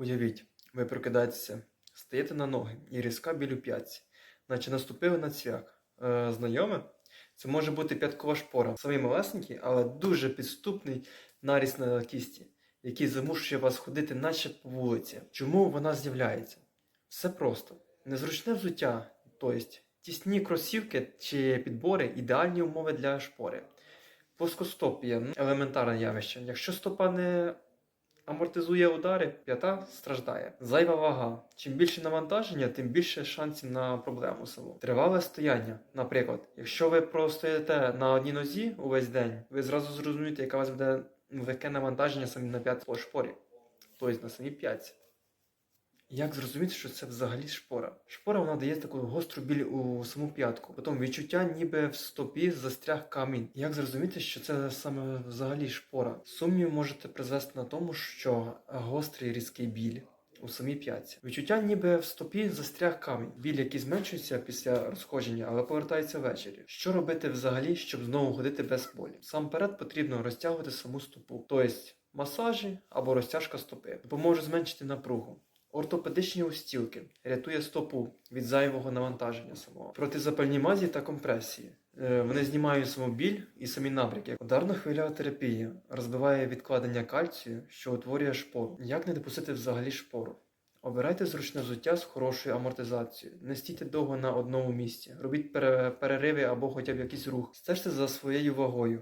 Уявіть, ви прокидаєтеся, стаєте на ноги і різка біль у п'ятці, наче наступили на цвях. Е, знайоме? Це може бути п'яткова шпора. Самий малесенький, але дуже підступний наріс на кісті, який змушує вас ходити наче по вулиці. Чому вона з'являється? Все просто. Незручне взуття, тобто тісні кросівки чи підбори ідеальні умови для шпори. Плоскостопія елементарне явище. Якщо стопа не амортизує удари, п'ята страждає. Зайва вага. Чим більше навантаження, тим більше шансів на проблему саму. Тривале стояння. Наприклад, якщо ви простоїте на одній нозі увесь день, ви зразу зрозумієте, яка у вас буде легке навантаження самі на п'ят по шпорі, тобто на самій п'ятці. Як зрозуміти, що це взагалі шпора? Шпора вона дає таку гостру біль у саму п'ятку. Потім відчуття, ніби в стопі застряг камінь. Як зрозуміти, що це саме взагалі шпора? Сумнів можете призвести на тому, що гострий різкий біль. У самій п'ятці. Відчуття ніби в стопі застряг камінь. Біль, який зменшується після розходження, але повертається ввечері. Що робити взагалі, щоб знову ходити без болі? Сам перед потрібно розтягувати саму стопу, тобто масажі або розтяжка стопи. Допоможе зменшити напругу. Ортопедичні устілки рятує стопу від зайвого навантаження самого. Протизапальні мазі та компресії. Е, Вони знімають саму біль і самі набряки. Ударна хвильова терапія розбиває відкладення кальцію, що утворює шпору. Як не допустити взагалі шпору? Обирайте зручне взуття з хорошою амортизацією. Не стійте довго на одному місці. Робіть пере- перериви або хоча б якийсь рух. Стежте за своєю вагою.